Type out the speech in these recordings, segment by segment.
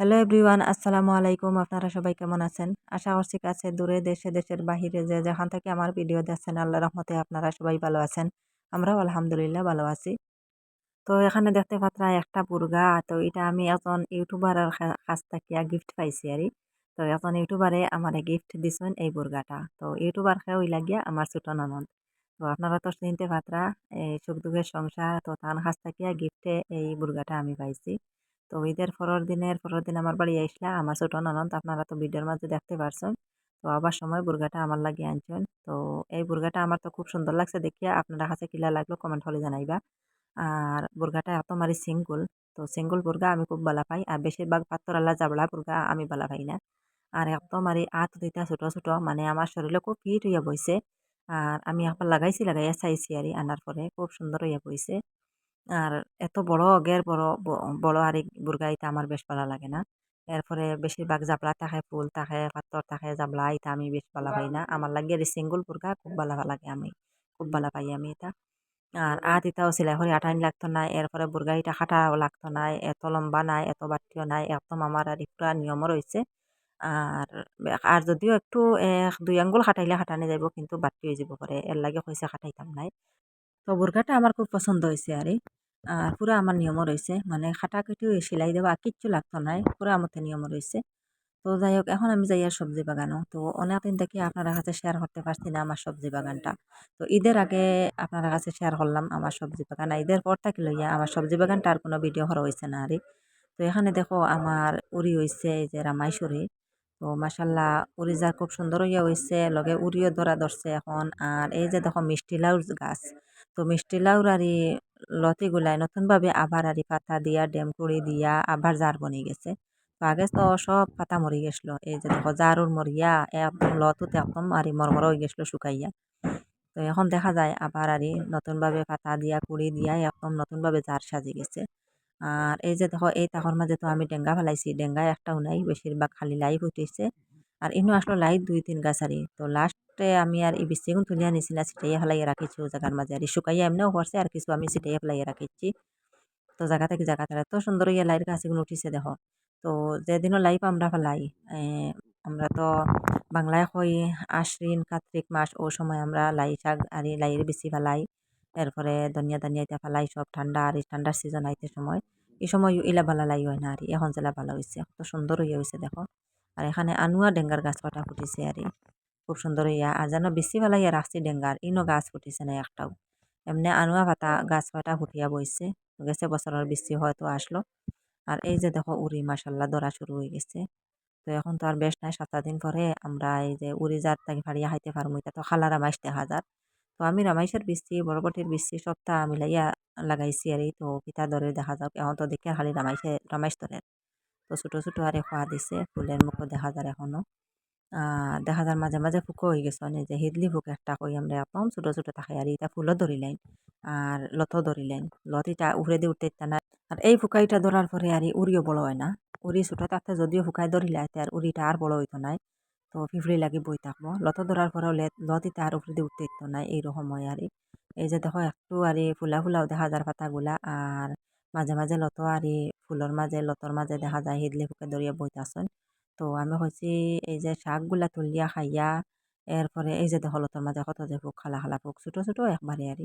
Hello everyone আসসালামু আলাইকুম আপনারা সবাই কেমন আছেন? আশা করছি কাছে দূরে দেশে, দেশের বাহিরে যে যেখান থেকে আমার ভিডিও দেখছেন আল্লাহ রহমতে আপনারা সবাই ভালো আছেন। আমরাও আলহামদুলিল্লাহ ভালো আছি। তো এখানে দেখতে পাত্রা একটা বুর্গা। তো এটা আমি এখন ইউটিউবারের কাছ থেকে গিফট পাইছি আর তো এখন ইউটিউবারে আমার গিফট দিছেন এই বুর্গাটা। তো ইউটিউবার খেয়ে লাগিয়া আমার ছোট ননদ। তো আপনারা তো চিনতে পাত্রা, এই সুখ দুঃখের সংসার, তো তার কাছ থেকে গিফটে এই বুর্গাটা আমি পাইছি। তো ঈদের পরের দিনের, পরের দিন আমার বাড়ি আইসলা। আমার ছোট ননদ, আপনারা তো ভিডিওর মাঝে দেখতে পারছেন। তো আবার সময় বুর্গাটা আমার লাগিয়ে আনছেন। তো এই বুর্গাটা আমার তো খুব সুন্দর লাগছে দেখিয়া। আপনারা কাছে কিলা লাগল কমেন্ট হলে জানাইবা। আর বুর্গাটা এত মারি সিঙ্গুল। তো সিঙ্গুল বুর্গা আমি খুব ভালো পাই। আর বেশিরভাগ পাত্তরাল্লা জাবলা বুর্গা আমি ভালো পাই না। আর এত মারি আত দুইটা ছোট ছোট মানে আমার শরীরে খুব ফিট হইয়া বইছে। আর আমি একবার লাগাইছি, লাগাইয়া চাইছি আর আনার পরে। খুব সুন্দর হইয়া বইছে। আর এত বড় অগের বড় বড় আর বুর্গা এটা আমার বেশ ভালো লাগে না। এরপরে বেশিরভাগ জাবলা থাকে ফুল থাকে পাত্তর থাকে জাবলা এটা আমি বেশ ভালো পাই না। আমার লাগে সিঙ্গুল বুর্গা খুব ভালো লাগে আমি, খুব ভালো পাই আমি এটা আর আট ইটাও সেলাই করে আটানি লাগতো না, এরপরে বুর্গা ইটা খাটাও লাগতো না, এত লম্বা নাই, এত বাটিও নাই, একদম আমার আর পুরা নিয়ম রয়েছে আর আর যদিও একটু এক দুই আঙ্গুল খাটাইলে খাটানি যাব কিন্তু বাটি হয়ে যাব পরে এর লাগে হয়েছে খাটাইতাম নাই। তো বুর্গাটা আমার খুব পছন্দ হয়েছে আর আর পুরা আমার নিয়মও রয়েছে মানে খাটা খাটাকাটি সেলাই দেওয়া কিচ্ছু লাগতো নাই। পুরা আমার নিয়ম রয়েছে তো যাই হোক এখন আমি যাই আর সবজি বাগানও তো অনেকদিন থেকে আপনার কাছে শেয়ার করতে পারছি না আমার সবজি বাগানটা? তো ঈদের আগে আপনার কাছে শেয়ার করলাম আমার সবজি বাগান। ঈদের পর থাকি লইয়া আমার সবজি বাগানটা আর কোনো ভিডিও করা হয়েছে না আর তো এখানে দেখো আমার উড়ি হয়েছে এই যে রামাইশুরি তো মাসাল্লাহ উড়িজার খুব সুন্দর হইয়া হয়েছে লগে উড়িও ধরা ধরছে এখন। আর এই যে দেখো মিষ্টি লাউর গাছ। তো মিষ্টি লাউর আর লতিগুলাই নতুনভাবে আবার আর পাতা দিয়া, ডেম কুড়ি দিয়া আবার জার বনি গেছে। তো আগে তো সব পাতা মরি গেছিল এই যে দেখো জারুর মরিয়া একদম লতুতে একদম আর মরমর হয়ে গেছিল শুকাইয়া। তো এখন দেখা যায় আবার আর নতুনভাবে পাতা দিয়া, কুড়ি দিয়া একদম নতুনভাবে জার সাজি গেছে। আর এই যে দেখো এই তাহর মাঝে তো আমি ডেঙ্গা ফেলাইছি, ডেঙ্গা একটাও নাই বেশিরভাগ খালি লাইভ উঠেছে আর ইনো আসলো লাইভ দুই তিন গাছারি তো লাস্টে আমি আর এই বেশিগুণ তুলিয়া নিছি না, ছিটাইয়া ফেলাইয়া রাখিছি ও জায়গার মাঝে। আর শুকাইয়া এমনিও করছে আর কিছু আমি ছিটাইয়া ফেলাইয়া রাখিছি। তো জায়গা থেকে জায়গা থেকে তো সুন্দর ইয়া লাইট গাছগুলো উঠিছে, দেখো। তো যেদিনও লাইভ আমরা ফেলাই আমরা তো বাংলায় কই আশ্বিন, কার্তিক মাস, ও সময় আমরা লাই শাক আর লাইয়ের বেশি ফেলাই। এরপরে ধনিয়া দানিয়া এটা ফেলাই, সব ঠান্ডা, আর ঠান্ডার সিজন আইতে সময়। এই সময় ইলা ভালো লাই হয় না, আর এখন জেলা ভালো হয়েছে কত সুন্দর হয়ে হয়েছে দেখো। আর এখানে আনুয়া ডেঙ্গার গাছ কটা ফুটিছে, আর খুব সুন্দর হইয়া, আর যেন বেশি ফেলাইয়া রাখছি ডেঙ্গার, ইনো গাছ ফুটিছে না একটাও। এমনি আনুয়া পাতা গাছ পাটা ফুটিয়া বইছে, গেছে বছরের বৃষ্টি হয়তো আসলো। আর এই যে দেখো উড়ি মাসাল্লাহ ধরা শুরু হয়ে গেছে। তো এখন তো আর বেশ নাই, সাতটা দিন পরে আমরা এই যে উড়ি যার তাকে ফাড়িয়া খাইতে পারব, এটা তো খালা রামাইশ দেখা যার তো আমি রামাইশের বৃষ্টি বরবটির বৃষ্টি সবটা মিলাইয়া লাগাইছি আর এই তো পিতা ধরে দেখা যাক, এখন তো দেখে খালি রামাইশে, রামাইশ ধরে তো ছোটো ছোটো আরে খোয়া দিছে, ফুলের মুখও দেখা যায় এখনও। দেখা যায় মাঝে মাঝে ফুকো হয়ে গেছে। অনেক যে হিদলি ফুক একটা কই আমরা একদম ছোটো ছোটো থাকে আর এটা ফুলও ধরিলেন আর লতও ধরিলেন লত এটা উড়ে দিয়ে উঠতে না আর এই ফুকাইটা ধরার পরে আর উড়িও বড় হয় না। উড়ি ছোটো থাকতে যদিও ফুকাই ধরিলে আর উড়িটা আর বড় হইতো নাই। তো ফিফড়ি লাগি বই থাকব। লত ধরার পরেও লত এটা আর উপরে দিয়ে উঠতে দিত নাই এইরকম হয় আর এই। যে দেখো একটু আর ফুলা ফুলাও দেখা যায় পাতাগুলা, আর মাঝে মাঝে লত আর ফুলের মাঝে লতর মাঝে দেখা যায় হিদলি ফুকে ধরিয়া বইতাছন। তো আমি হয়েছি এই যে শাকগুলা তুলিয়া খাইয়া, এরপরে এই যে দেখো লতর মাঝে কত যে ফুক খালা খালা ফুক ছোটো ছোটো একবারে আর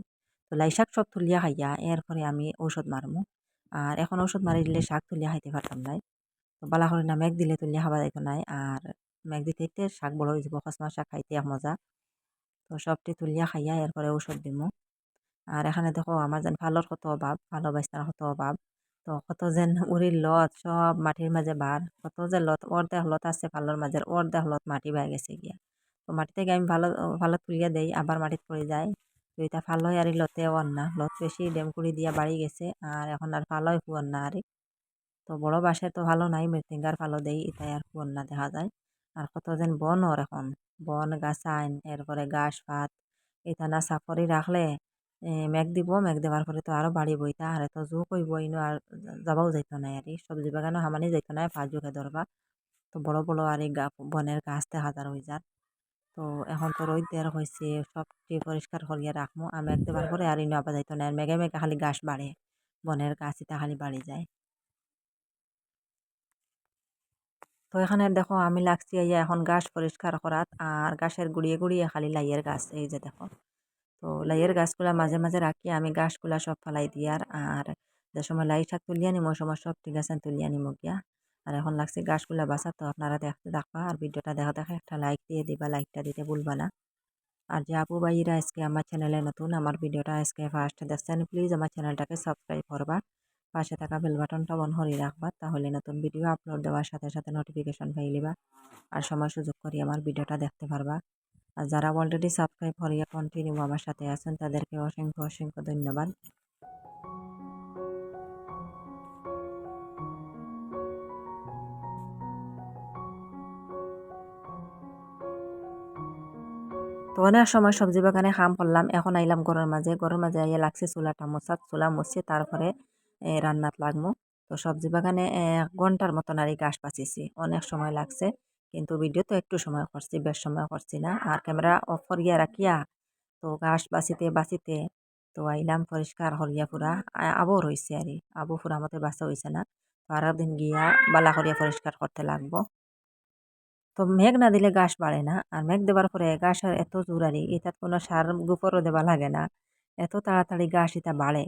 তো লাই শাক সব তুলিয়া খাইয়া এরপরে আমি ঔষধ মারমু। আর এখন ঔষধ মারি দিলে শাক তুলিয়া খাইতে পারতাম নাই। তো বালা করে না মেঘ দিলে তুলিয়া খাওয়া যাইতো নাই। আর মেঘ দিতে শাক বড় হয়ে যাব খসমা শাক খাইতে এক মজা। তো সবটি তুলিয়া খাইয়া এরপরে ঔষধ দিমু। আর এখানে দেখো আমার যেন ফালর কত অভাব ফালো বাইস্তার কত অভাব। তো কত যেন উড়ির লত সব মাটির মাঝে বার কত যে লত অর্ধেক লত আছে ফালোর মাঝে অর্ধেক লত মাটি বাই গেছে গিয়া। তো মাটি থেকে আমি ভালো ভালো তুলিয়া দেই আবার মাটিত পড়ে যায়। তো এটা ফালো আর লতে ওর না লত বেশি ডেম কুড়ি দিয়া বাড়ি গেছে আর এখন আর ফালোই ফুয়ার না আর তো বড় বাসে তো ভালো নাই মৃত্যুঙ্গার ফালো দেই এটাই আর ফুয়ার না দেখা যায়। আর কত যেন বন ওর এখন, বন গাছ আইন এরপরে গাছ পাত এটা না সাফরি রাখলে মেঘ দিব, মেঘ দেওয়ার পরে তো আরও বাড়ি বইতা আর এত জোক হইব ইনো আর যাবাও যাইত নাই আর সবজি বাগানও হামানি যাইত নাই পা জোকে ধরবা তো বড় বড় আর এই বনের গাছ দেখা যার হয়ে যার তো এখন তো রোদ দেওয়ার হয়েছে সবটি পরিষ্কার করিয়া রাখব আর মেঘ দেওয়ার পরে আর ইনো আবার যাইতো না মেঘে মেঘে খালি গাছ বাড়ে বনের গাছ এটা খালি বাড়ি যায়। তো এখানে দেখো, আমি লাগছি এখন গাছ পরিষ্কার করাত আর গাছের গুড়িয়ে গুড়িয়ে খালি লাইয়ের গাছ, এই যে দেখো। তো লাইয়ের গাছগুলা মাঝে মাঝে রাখি, আমি গাছগুলা সব ফালাই দিয়ার আর আর যে সময় লাই শাক তুলিয়া নিম, ওই সময় সব ঠিক আছে, তুলিয়া নিম গিয়া। আর এখন লাগছে গাছগুলা বাসা তো আপনারা দেখতে দেখবা আর ভিডিওটা দেখা দেখা, একটা লাইক দিয়ে দিবা লাইকটা দিতে ভুলবা না। আর যে আপু ভাইরা আজকে আমার চ্যানেলে নতুন, আমার ভিডিওটা আজকে ফার্স্ট দেখছেন প্লিজ আমার চ্যানেলটাকে সাবস্ক্রাইব করবা। পাশে থাকা বেল বাটনটা অন করে রাখবা, তাহলে নতুন ভিডিও আপলোড দেওয়ার সাথে সাথে নোটিফিকেশন পাইলিবা আর সময় সুযোগ করে আমার ভিডিওটা দেখতে পারবা। আর যারা অলরেডি সাবস্ক্রাইব করিয়া কন্টিনিউ আমার সাথে আছেন, তাদেরকে অসংখ্য অসংখ্য ধন্যবাদ। তো অনেক সময় সবজি বাগানে কাম করলাম এখন আইলাম ঘরের মাঝে। ঘরের মাঝে আইয়া লাগছে চুলাটা মোচাত চুলা মুছে তারপরে রান্নাত লাগমু। তো সবজি বাগানে এক ঘণ্টার মতন আর এই গাছ বাঁচিছি অনেক সময় লাগছে। কিন্তু ভিডিও তো একটু সময় করছি, বেশ সময় করছি না। আর ক্যামেরা অফ করিয়া রাখিয়া তো গাছ বাঁচিতে বাঁচিতে তো আইলাম পরিষ্কার হরিয়া ফুরা। আবো রয়েছে আর আবু ফুরা মতে বাঁচা হয়েছে না। আর দিন গিয়া বালা করিয়া পরিষ্কার করতে লাগবো। তো মেঘ না দিলে গাছ বাড়ে না। আর মেঘ দেবার পরে গাছের এত জোরারি এটাত কোনো সার গোবরও দেওয়া লাগে না। এত তাড়াতাড়ি গাছ এটা বাড়ে।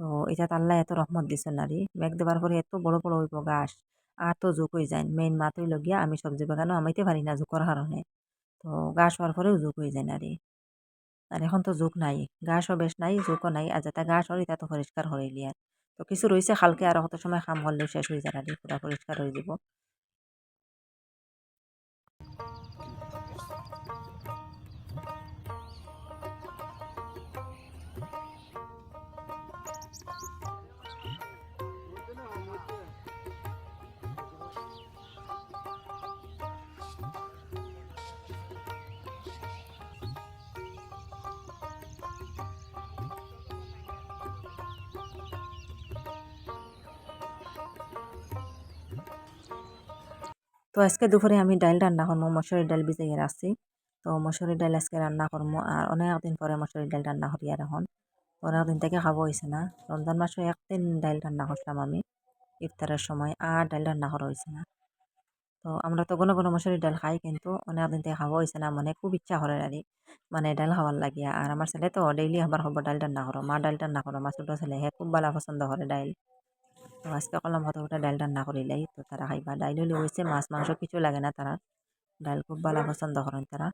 তো এটা আল্লাহ এত রহমত দিছে নারী মেঘ দেবার পরে এত বড় বড় হইব গাছ আর তো জোক হয়ে যায় মেইন মাতই লগিয়া আমি সবজি বাগানও আমাইতে পারি না জোকর কারণে তো গা হওয়ার পরেও জোক হয়ে যায় না রে আর এখন তো জোক নাই। গাছও বেশ নাই জোকও নাই। আর যেটা গাছ হয় এটা তো পরিষ্কার হয়ে আর তো কিছু রয়েছে খালকে আর কত সময় খাম হলেও শেষ হয়ে যায় পুরা পরিষ্কার হয়ে যাব। তো আজকে দুপুরে আমি ডাইল রান্না করব মসুরের ডাল ভিজাইয়ে রাখছি তো মসুরের ডাল আজকে রান্না করব আর অনেক দিন পরে মসুরের ডাল রান্না করি আর এখন। অনেক দিন থেকে খাব হয়েছে না। রমজান মাসে একদিন ডাইল রান্না করছিলাম আমি ইফতারের সময়, আর ডাইল রান্না করা হয়েছে না। তো আমরা তো কোনো কোনো মসুরির ডাল খাই কিন্তু অনেক দিন থেকে খাওয়া হয়েছে না মানে খুব ইচ্ছা করে আর মানে ডাল খাওয়ার লাগিয়া। আর আমার ছেলে তো ডেইলি আবার হব ডাল রান্না করো মা ডাল রান্না করো মা ছোটো ছেলে হে খুব ভালো পছন্দ করে ডাইল। তো আজকে করলাম হয়তো ওটা ডাল রান্না করিলাই। তো তারা খাইবা। ডাইল হলে হয়েছে মাছ, মাংস কিছু লাগে না তারা। ডাল খুব ভালো পছন্দ করেন তারা।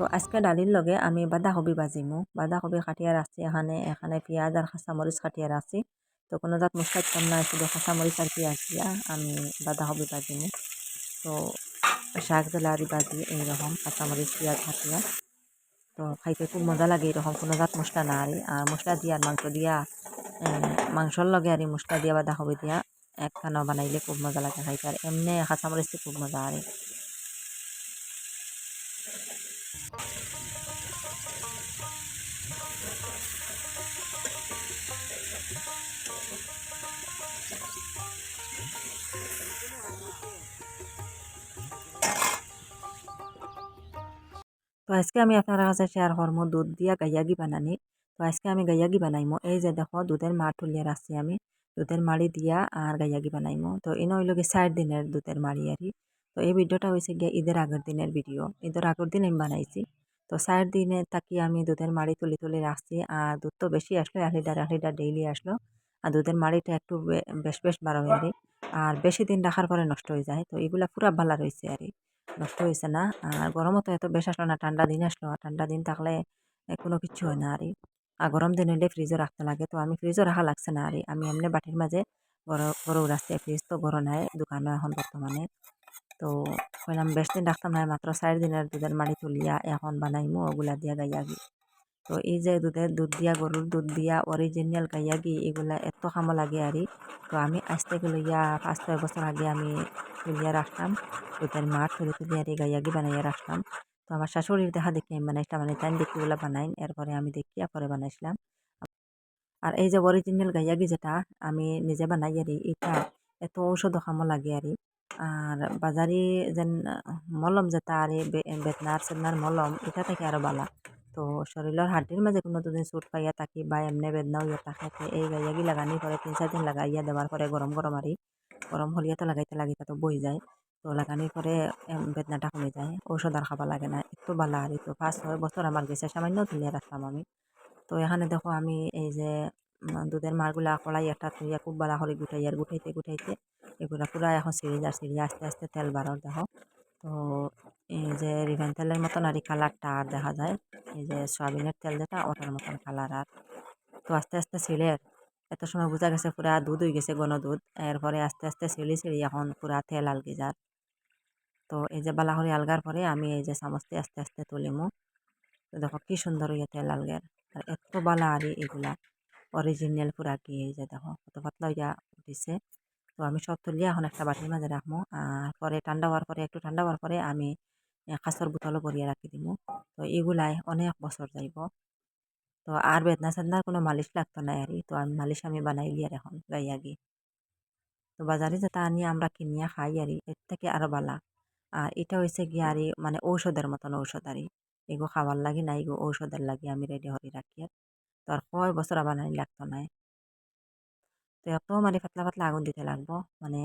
তো আজকে ডালির লগে আমি বাঁধাকপি বাজিমু বাঁধাকপি কাটিয়া রাখছি এখানে এখানে পেঁয়াজ আর কাঁচামরিচ কাটিয়া রাখছি তো কোনো জাত মশলা দিতাম না শুধু কাঁচামরিচ আর পেঁয়াজ দিয়া আমি বাঁধাকপি বাজিমু তো শাক জেলারি বাজি এইরকম কাঁচামরিচ পেঁয়াজ কাটিয়া। তো খাইতে খুব মজা লাগে এরকম কোনো জাত মশলা না আর আর মশলা দিয়া আর মাংস দিয়া মাংসর লগে আর মশলা দিয়া বাঁধাকপি দিয়া একখানা বানাইলে খুব মজা লাগে খাইতে। আর এমনি কাঁচামরিচটি খুব মজা আর আজকে আমি আপনার কাছে শেয়ার করব দুধ দিয়া গাইয়াগি বানানি। তো আজকে আমি গাইয়াগি বানাইমো। এই যে দেখো, দুধের মাঠ তুলিয়ে রাখছি আমি। দুধের মাড়ি দিয়া আর গাইয়াগি বানাইমো। তো এনে হইল কি চার দিনের দুধের মাড়ি আর তো এই ভিডিওটা হয়েছে গিয়ে ঈদের আগের দিনের ভিডিও। ঈদের আগের দিন আমি বানাইছি। তো চার দিনে তাকি আমি দুধের মাড়ি তুলি তুলি রাখছি। আর দুধ তো বেশি আসলো, এক লিটার এক লিটার ডেইলি আসলো। আর দুধের মাড়িটা একটু বেশ বেশ বারো হয়ে আর বেশি দিন রাখার পরে নষ্ট হয়ে যায়। তো এগুলা পুরা ভালো রয়েছে আর নষ্ট হয়েছে না। আর গরমও তো এত বেশ আসলো না, ঠান্ডা দিন আসলো। আর ঠান্ডা দিন থাকলে কোনো কিছু হয় না আর আর গরম দিন হইলে ফ্রিজও রাখতে লাগে। তো আমি ফ্রিজও রাখা লাগছে না আর আমি এমনি বাটির মাঝে গরম গরম রাখছি ফ্রিজ তো গরম নাই দোকানে এখন বর্তমানে। তো কইলাম, বেশ দিন রাখতাম না। মাত্র চার দিনের দুধের মাড়ি তুলিয়া এখন বানাইমু। ওগুলা দিয়া গাইয়াগি তো এই যে দুধের দুধ দিয়া গরুর দুধ দিয়া অরিজিনাল গাইয়াগি এগুলা এত কামো লাগে আর তো আমি আজ থেকে লইয়া, পাঁচ, ছয় বছর আগে আমি তুলিয়া রাখতাম দুধের মাঠ তুলি তুলি আর গাইয়াগি বানাইয়া রাখতাম তো আমার শাশুড়ির দেখা দেখি আমি বানাইছিলাম মানে তাই দেখি ওগুলা বানাইন। এরপরে আমি দেখিয়া পরে বানাইছিলাম। আর এই যে অরিজিনাল গাইয়াগি যেটা, আমি নিজে বানাই আর এটা এত ঔষধ কামো লাগে আর আর বাজারি যেন মলম যেটা আর বেতনার সেদনার মলম এটা থেকে আরও বালা। তো শরীরের হাড্ডির মাঝে কোনো দুদিন চোট পাইয়া থাকি বা এমনি বেদনা হইয়া থাকে এই গাইয়াগি লাগানি পরে তিন চার দিন লাগাইয়া দেওয়ার পরে গরম গরম আরি গরম হলিয়া তো লাগাইতে লাগিতে তো বই যায়। তো লাগানির পরে বেদনাটা কমে যায়, ঔষধ আর খাবা লাগে না, একটু বালা আর তো পাঁচ ছয় বছর আমার গেছে, সামান্য তুলিয়া রাখলাম আমি। তো এখানে দেখো আমি এই যে দুধের মারগুলা কলাই একটা থইয়া খুব বালা করে গুটাই আর গুটাইতে গুটাইতে এগুলা পুরা এখন সিঁড়ি যা সিঁড়ি আস্তে আস্তে তেল বারর দেখো। তো এই যে রিফাইন তেলের মতন আর কালারটা আর দেখা যায়। এই যে সয়াবিনের তেল যেটা, ওটার মতন কালার আর। তো আস্তে আস্তে ছিঁড়ে এত সময় বোঝা গেছে পুরা দুধ হয়ে গেছে গণ দুধ। এরপরে আস্তে আস্তে ছিঁড়ি ছিঁড়ি এখন পুরা তেল আলগি যার। তো এই যে বালাহরি আলগার পরে আমি এই যে চামচটি আস্তে আস্তে তুলিমু তো দেখো কি সুন্দর হইয়া তেল আলগের। আর এত বালা আর এগুলা। অরিজিনাল পুরা কি এই যে দেখো, কত পাতলা হইয়া উঠিছে। তো আমি সব তুলিয়া এখন একটা বাটির মাঝে রাখব আর পরে ঠান্ডা হওয়ার পরে, একটু ঠান্ডা হওয়ার পরে আমি কাঁচর বোতলও ভরিয়ে রাখি দিব তো এগুলাই অনেক বছর যাইব। তো আর বেদনা সেদনার কোনো মালিশ লাগতো না আর তো আমি মালিশ আমি বানাইলি আর এখন গাইয়াগি তো বাজারে যেটা আনি আমরা কিনিয়া খাই আর এর থেকে আরও বালা। আর এটা হয়েছে গিয়ে আর মানে ঔষধের মতন ঔষধ আর এগো খাবার লাগে না এগো ঔষধের লাগে আমি রেডি হরি রাখি আর তো আর কয় বছর আবার লাগতো না তো এত মানে পাতলা পাতলা আগুন দিতে লাগবো মানে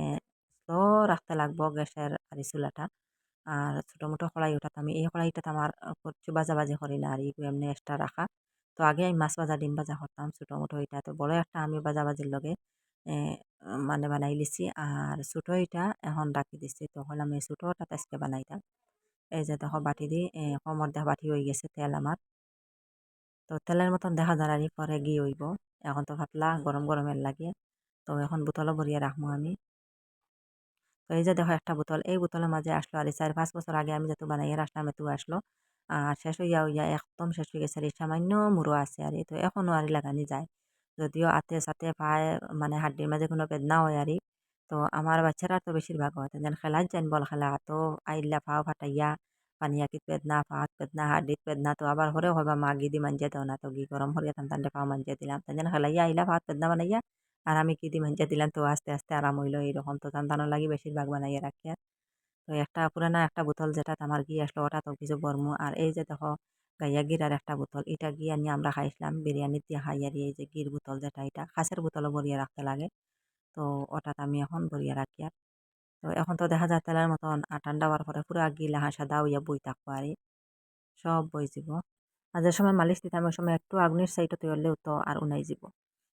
স্লো রাখতে লাগবো গ্যাসের আর চুলাটা। আর ছোটো মোটো কড়াই ওঠাতে আমি এই কড়াইটাতে আমার কিছু বাজা বাজি করি না আর এমনি এক্সট্রা রাখা। তো আগে আমি মাছ ভাজা, ডিম ভাজা করতাম ছোটো মোটো এটা। তো বড় একটা আমি বাজা বাজির লগে মানে বানাই লিছি আর ছোটো এটা এখন রাখি দিছি। তখন আমি ছোটোটা আজকে বানাইতাম। এই যে দেখো বাটি দি কমর দেহ বাটি হয়ে গেছে তেল আমার। তো তেলের মতন দেখা যায় পরে গিয়ে হইব। এখন তো পাতলা গরম গরমের লাগে। তো এখন বোতলও ভরিয়ে রাখব আমি। তো এই যে দেখো একটা বোতল, এই বোতলের মাঝে আসলো আর চার পাঁচ বছর আগে আমি যেহেতু বানাইয়া রাখলাম এত আসলো, আর শেষ হইয়া হইয়া একদম শেষ হয়ে গেছে আর সামান্য মুড়ো আছে আর তো এখনও আর লাগানি যায়। যদিও আতে সাথে পায়ে মানে হাড্ডির মাঝে কোনো বেদনা হয় আর তো আমার বাচ্চারা তো বেশিরভাগ হয়। যেন খেলার যান বল খেলা, তো আইলা ফাও ফাটাইয়া পানিয়াকিত বেদনা ফাত বেদনা, হাড্ডিত বেদনা, তো আবার হরে হবা মা গিদি মাঞ্জে দাও না, তো গি গরম হরিয়া তান পাও মাঞ্জে দিলাম। যেন খেলাইয়া আইলা ফাত বেদনা বানাইয়া আর আমি কি মাঞ্জা দিলাম তো আস্তে আস্তে আরাম হইল এইরকম। তো টান লাগি বেশিরভাগ বানাইয়া রাখি আর তো একটা পুরানা একটা বোতল যেটা আমার গিয়ে আসলো, ওটা তো কিছু বর্ম। আর এই যে দেখো, গাইয়া গিরার একটা বোতল, এটা গিয়ে নিয়ে আমরা খাইছিলাম বিরিয়ানি দিয়ে খাই আর এই যে গির বোতল যেটা, এটা খাসের বোতলও ভরিয়ে রাখতে লাগে। তো ওটাতে আমি এখন ভরিয়ে রাখি আর তো এখন তো দেখা যায় তেলের মতন আর ঠান্ডা হওয়ার পরে পুরো গিলা হাসা দাও ইয়া বই থাকব আর। সব বই যাব আর যে সময় মালিশ দিতাম, ওই সময় একটু আগুনের সাইডে তৈরলেও তো আর উনাই যাব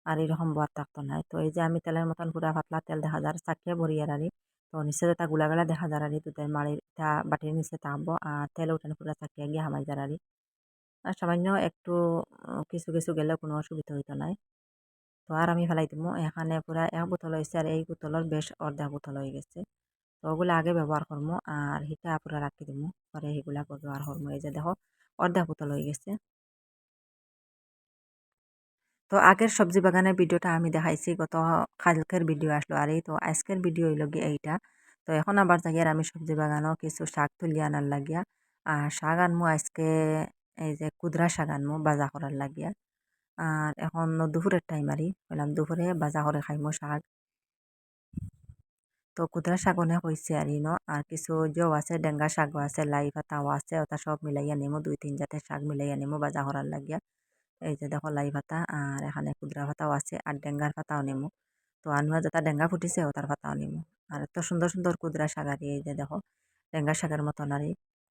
আর এরকম বোয়ার থাকতো না। তো এই যে আমি তেলের মতন পুরা পাতলা তেল দেখা যার, চাকিয়ে ভরিয়ে রারি তো নিচে তা গুলাগালা দেখা যার যারারি দুধের মাড়ির তা বাটির নিচে থাকব আর তেল উঠানো পুরা চাকিয়ে গিয়ে হামাই যার যারারি আর সামান্য একটু কিছু কিছু গেলে কোনো অসুবিধা হইতো নাই। তো আর আমি ফেলাই দিব এখানে পুরা এক বোতল হয়েছে আর এই বোতলের বেশ অর্ধেক বোতল হয়ে গেছে। তো ওগুলো আগে ব্যবহার করব আর হিটা পুরা রাখি দিব পরে সেগুলা ব্যবহার করব এই যে দেখো অর্ধেক বোতল হয়ে গেছে। তো আগের সবজি বাগানের ভিডিওটা আমি দেখাইছি, গত কালকের ভিডিও আসলো। আর এই তো আজকের ভিডিও হইল গিয়ে এইটা। তো এখন আবার যাই আমি সবজি বাগানও কিছু শাক তুলি আনার লাগিয়া, আর শাক আনমু আজকে এই যে কুদরা শাক আনমু বাজা করার লাগিয়া। আর এখন দুপুরের টাইম আরই, বললাম দুপুরে বাজা করে খাইমো শাক। তো কুদরা শাক অনেক হয়েছে আর ন আর কিছু জও আছে, ডেঙ্গা শাকও আছে লাই পাতাও আছে, ওটা সব মিলাইয়া নেমো, দুই তিন জাতের শাক মিলাইয়া নেমো বাজা করার লাগিয়া। এই যে দেখো লাই পাতা আর এখানে কুদরা পাতাও আছে, আর ডেঙ্গার পাতাও নেমো। তো আনুয়া যেটা ডেঙ্গা ফুটিছে, ও তার পাতাও নেমো। আর এত সুন্দর সুন্দর কুদরা শাক এই যে দেখো টেঙ্গা শাকের মতন আর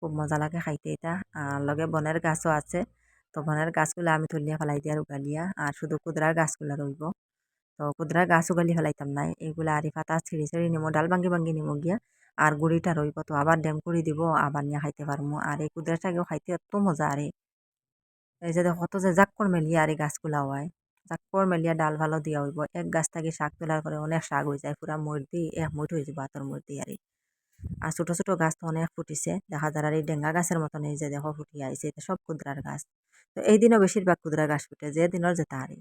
খুব মজা লাগে খাইতে এটা। আর লগে বনের গাছও আছে, তো বনের গাছগুলো আমি তুলিয়া ফেলাই দিয়া উগালিয়া, আর শুধু কুদরার গাছগুলো রইব। তো কুদরার গাছ উগালি ফেলাইতাম নাই, এইগুলা আরি পাতা ছিঁড়ি ছিঁড়ি নিমো, ডাল ভাঙ্গি ভাঙ্গি নিমো গিয়া, আর গুড়িটা রইব। তো আবার ড্যাম করে দিব, আবার নিয়ে খাইতে পারব আর এই কুদরা শাকেও খাইতে এত মজা আরে এই যে দেখো, কত যে জাক্কর মেলিয়া আর এই গাছগুলা হয়। জাক্কর মেলিয়া ডাল ভালো দিয়া হইব, এক গাছ থাকি শাক তোলার পরে অনেক শাক হয়ে যায়, পুরা মূর্তি এক মুঠ হয়ে যাব হাতের মূর্তি আর আর ছোট ছোট গাছ তো অনেক ফুটিছে, দেখা যায় আর এই ডেঙ্গা গাছের মতন এই যে দেখো ফুটি আইছে, এটা সব কুদরার গাছ। তো এই দিনও বেশিরভাগ কুদরা গাছ ফুটে, যে দিনের যেটা আরে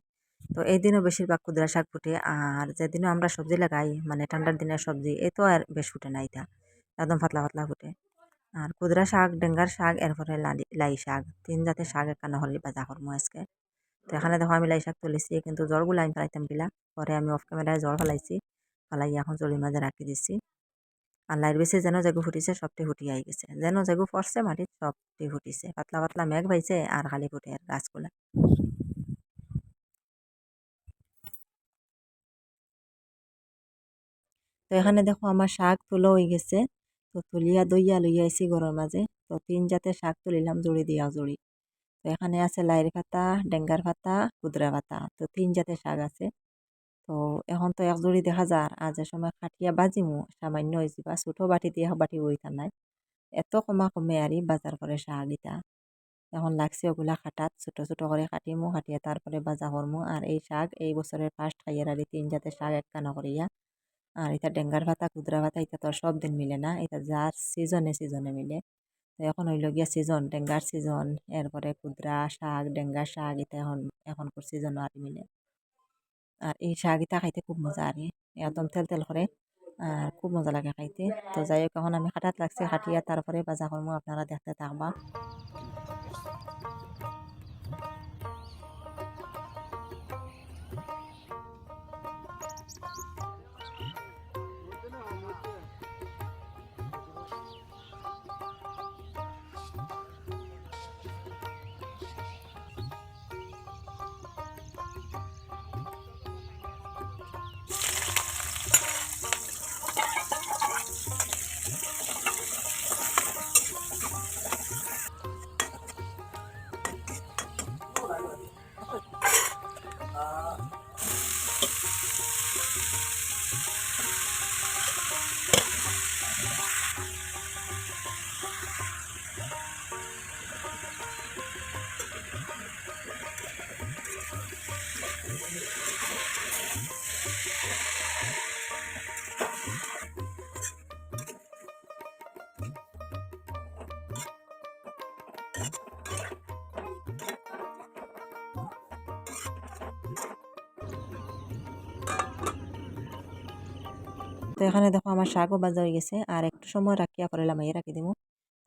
তো এই দিনও বেশিরভাগ কুদরা শাক ফুটে, আর যেদিনও আমরা সবজি লাগাই মানে ঠান্ডার দিনের সবজি, এ তো আর বেশ ফুটে না এটা একদম পাতলা পাতলা ফুটে। আর কুদরা শাক, ডেঙ্গার শাক, এরপরে লাই শাক, তিন জাতের শাক একান্ন হলে বাজা করব আজকে। তো এখানে দেখো আমি লাই শাক তুলেছি, কিন্তু জ্বরগুলো আমি ফেলাইতাম গিলা পরে আমি অফ ক্যামেরায় জ্বর ফেলাইছি, ফেলাই এখন জলির মাঝে রাখি দিছি। আর লাইট বেশি, যেন জাগু ফুটিছে, সবটি ফুটি আই গেছে। যেন জাগু পড়ছে, মাটিত সবটি ফুটিছে। পাতলা পাতলা মেঘ পাইছে আর খালি ফুটে আর গাছগুলা। তো এখানে দেখো আমার শাক তুলো হয়ে গেছে। তো তুলিয়া দইয়া লইয়া আইসি ঘরের মাঝে। তো তিন জাতের শাক তুলিলাম, জড়ি দিয়া জড়ি। তো এখানে আছে লাইর পাতা, ডেঙ্গার পাতা কুদরা পাতা। তো তিন জাতের শাক আছে। তো এখন তো এক জড়ি দেখা যার। আর যে সময় খাটিয়া বাজিমু, সামান্য হয়েছি বা ছোটো বাটি দিয়ে বাটি ওইটা নাই। এত কমা কমে আরই বাজার করে শাক ইটা এখন লাগছে ওগুলা খাটাত, ছোট ছোট করে কাটিমু কাটিয়ে তারপরে বাজা করমু। আর এই শাক এই বছরের ফার্স্ট খাইয়ার আর তিন জাতের শাক এক কানা করিয়া। আর এটা ডেঙ্গার ভাতা, কুদরা ভাতা, এটা তো সব দিন মিলে না। এটা যার সিজনে সিজনে মিলে। এখন হইল গিয়া সিজন ডেঙ্গার সিজন এরপরে কুদরা শাক, ডেঙ্গার শাক, এটা এখন, এখনকার সিজন আর মিলে। আর এই শাক এটা খাইতে খুব মজা আর একদম তেল তেল করে, আর খুব মজা লাগে খাইতে। তো যাই হোক, এখন আমি খাটাত লাগছে, খাটিয়া তারপরে বাজা করব আপনারা দেখতে থাকবা। তো এখানে দেখো আমার শাকও বাজা হয়ে গেছে, আর একটু সময় রাখিয়া পরে লামাইয়ে রাখি দিব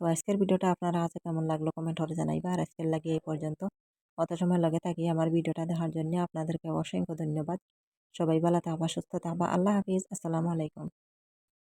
তো আজকের ভিডিওটা আপনারা আছে কেমন লাগল কমেন্ট করে জানাইবা, আর আজকের লাগে এই পর্যন্ত। অত সময় লাগে থাকি আমার ভিডিওটা দেখার জন্য আপনাদেরকে অসংখ্য ধন্যবাদ। সবাই ভালো থাকবা, সুস্থ থাকবা। আল্লাহ হাফিজ। আসসালামু আলাইকুম।